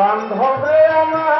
বান্ধবে আমার।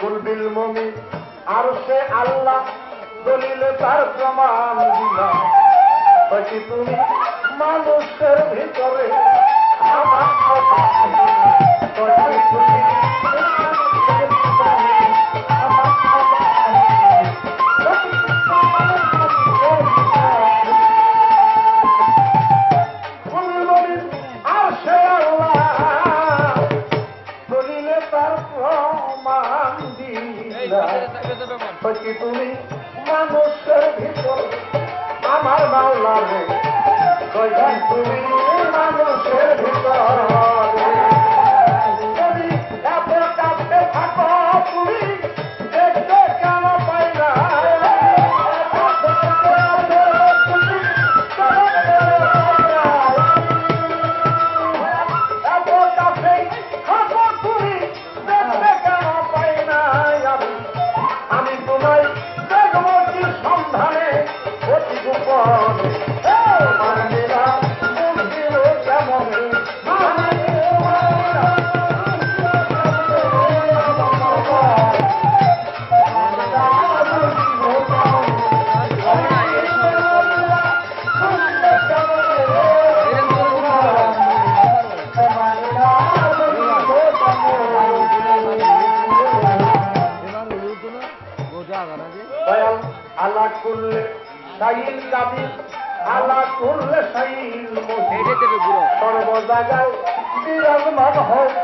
কুলবিল মমি আর সে আল্লাহ দলিলে তার প্রমাণ দিলাম বাকি তুমি মানুষের ভিতরে আমার কথা Porque tu me মানুষের ভিতর আমার বাংলা নেই 大家一定要跟妈妈好。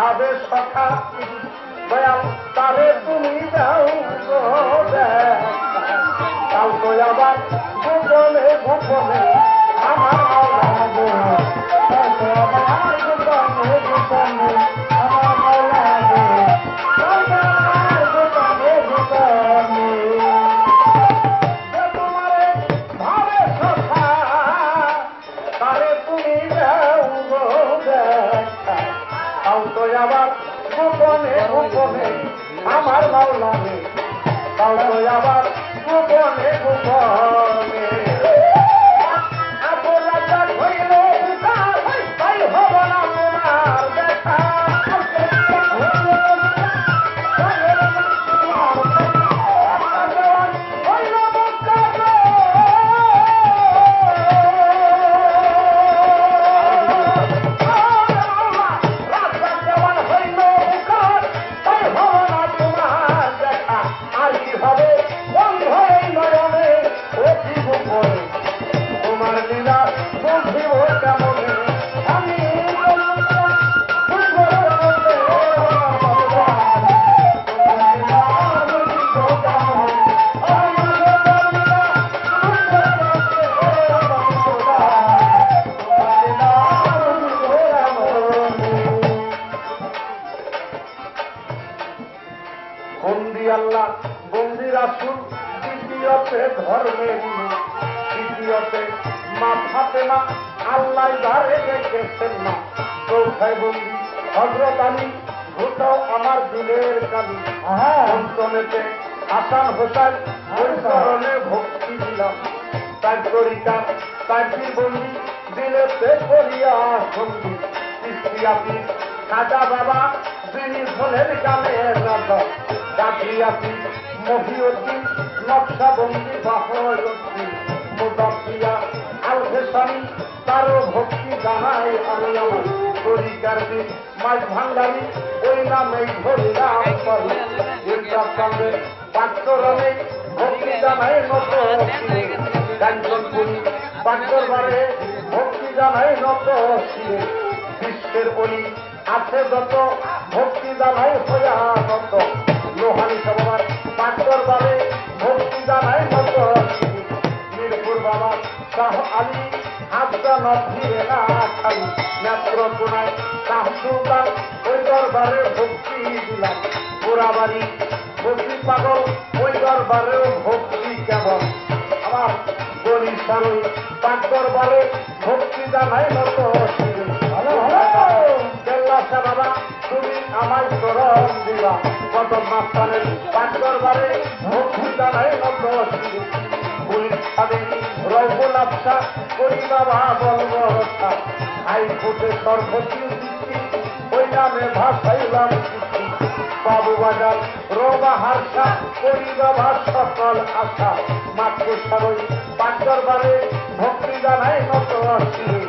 ভাবে সখা দয়াল তারে তুমি যাও কাল তো আবার গোপনে গোপনে আমার গোপনে গোপনে তৃতীয়তে মা ফাতেমা আল্লাহ দ্বারে রেখেছেন না চৌথায় বন্দি হজরত আলী আমার দিলের কালি। পঞ্চমেতে হাসান হোসেন ওই কারণে ভক্তি দিলাম। তার তরিকা তার বন্দি দিলেতে করিয়া সঙ্গী। ইস্তিয়াপি খাজা বাবা যিনি হলেন গানের রাজা। জাফরিয়াপি মহিউদ্দিন নকশাবন্দি আল হেসানি তারও ভক্তি জানাই আমি আমার তরিকার দিন মাছ ভান্ডারি, ওই নামেই ধরিলাম পারি দুর্গা কান্দে পাঁচরণে ভক্তি জানাই নত। ভক্তি জানাই নত। শিরে বিশ্বের বলি আছে যত, ভক্তি জানাই হইয়া নত। হাতটা নথিয়ে না খালি নেত্র কোনায় ওই দরবারে ভক্তি দিলাম। পোড়াবাড়ি ভক্তি পাগল ওই দরবারেও ভক্তি কেমন? আমার গলি সারই পাঁচ দরবারে ভক্তি জানাই নত বাবা তুমি চরণ কত মাস্তানের দরবারে ভক্তি জানাই নত করি বাবা বলব হাই ফুটে সর্বতীয় দৃষ্টি ওই নামে ভাসাইলাম চিঠি। বাবু বাজার রবা হারসা, করি বাবা সকল আশা। মাত্র সারই পাঁচ দরবারে ভক্তি জানাই নত শিরে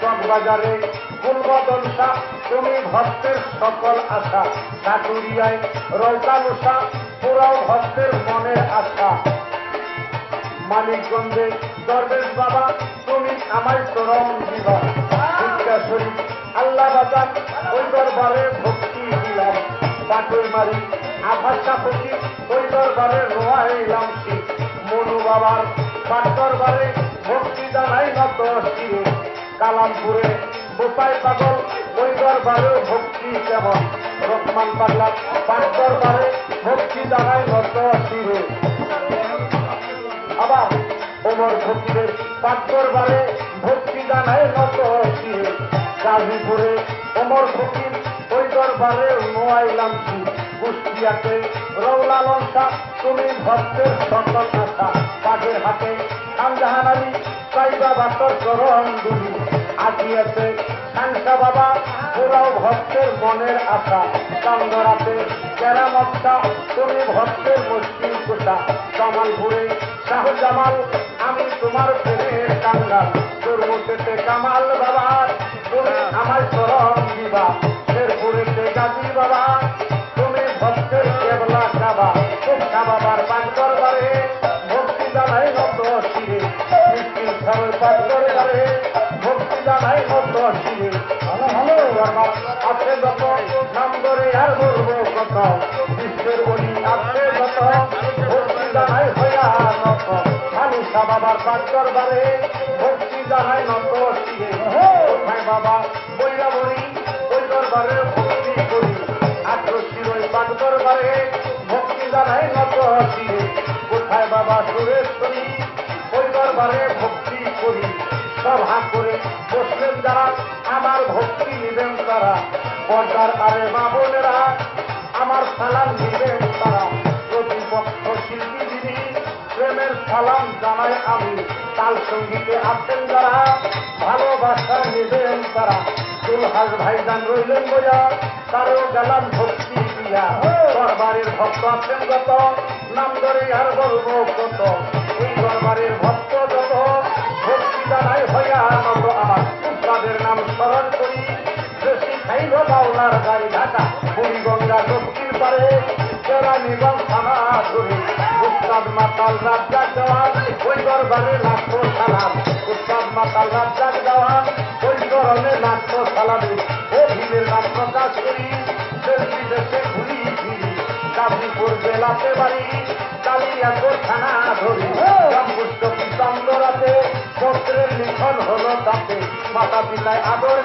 চকবাজারে ফুলবদলসা তুমি ভক্তের সকল আশা। সাটুরিয়ায় রৌকানুষা পুরাও ভক্তের মনের আশা। মানিকগঞ্জে দরবেশ বাবা, তুমি আমায় চরম দিবা। শরীফ আল্লাহ বাজার ওই দরবারে ভক্তি দিলাম। পাটুই মারি, আভাসা ফকির ওই দরবারে রোয়াইলাম মনু বাবার পাট দরবারে ভক্তি জানাই নত শিরে। কালামপুরে বোপাই পাগল, ওই দরবারে ভক্তি কেমন রহমান পাগলা পাট দরবারে ভক্তি জানাই নত শিরে। আবার ওমর ফকিরের পাঁচর বারে ভক্তি জানায় নত শিরে গাজীপুরে ওমর ফকির, ওই দরবারে নোয়াইলাম কি কুষ্টিয়াতে রৌলা লঙ্কা, তুমি ভক্তের সকল আশা পাটের হাতে খানজাহান আলী সাইবা বাসর চরণ দুলি আজিয়াতে শাংসা বাবা পুরাও ভক্তের মনের আশা। চন্দরাতে কেরামতটা তুমি ভক্তের মুশকিল কোটা কামালপুরে শাহজামাল, আমি তোমার প্রেমের কাঙ্গাল। দুর্মুখেতে কামাল বাবা, তুমি আমার চরণ দিবা। শেরপুরেতে গাজী বাবা, তুমি ভক্তের কেবলা কাবা। তোমরা বাবার পান করবারে ভক্তি জানাই নত শিরে। মৃত্যুর সরল পান করবারে ভক্তি জানাই নত শিরে। আছে যত, নাম ধরে আর বলব কত। বিশ্বের বলি আছে যত, ভক্তি জানাই নত মানুষা বাবার পান করবারে ভক্তি জানাই নত কোথায় বাবা বইলা বলি ওই দরবারে ভক্তি করি আত্মশিরই পান করবারে ভক্তি জানাই নত কোথায় বাবা সুরেশ্বরী ওই দরবারে ভক্তি করি সভা করে বসলেন যারা আমার ভক্তি নিবেন তারা পর্দার আরে মা আমার সালাম নিবেন তারা। সালাম জানাই আমি। তাল সঙ্গীতে আছেন যারা ভালোবাসা নিবেন তারা। দুলহাস ভাইজান রইলেন বইয়া, তারও গেলাম ভক্তি দিয়া। দরবারের ভক্ত আছেন যত, নাম ধরে আর বলব কত। এই দরবারের ভক্ত যত, ভক্তি জানাই হইয়া নত আমার। উস্তাদের নাম স্মরণ করি। বেশি খাইল বাউলার গাড়ি ঢাকা। বুড়িগঙ্গা দক্ষিণ পারে কেরানীগঞ্জ থানা ধরে। উস্তাদ মাতাল রাজ্জাক দেওয়ান, ওই দরবারে লাখো সালাম। উস্তাদ মাতাল রাজ্জাক দেওয়ান, ওই গরমে লাখো সালামে। ও ভিড়ের প্রকাশ করি, দেশি দেশে ঘুরি ফিরি। গাজীপুর জেলাতে বাড়ি কালিয়াপুর থানা ধরি। জম্বুষ্ট চন্দ্রাতে পত্রের লিখন হলো তাতে। মাতা পিতায় আদর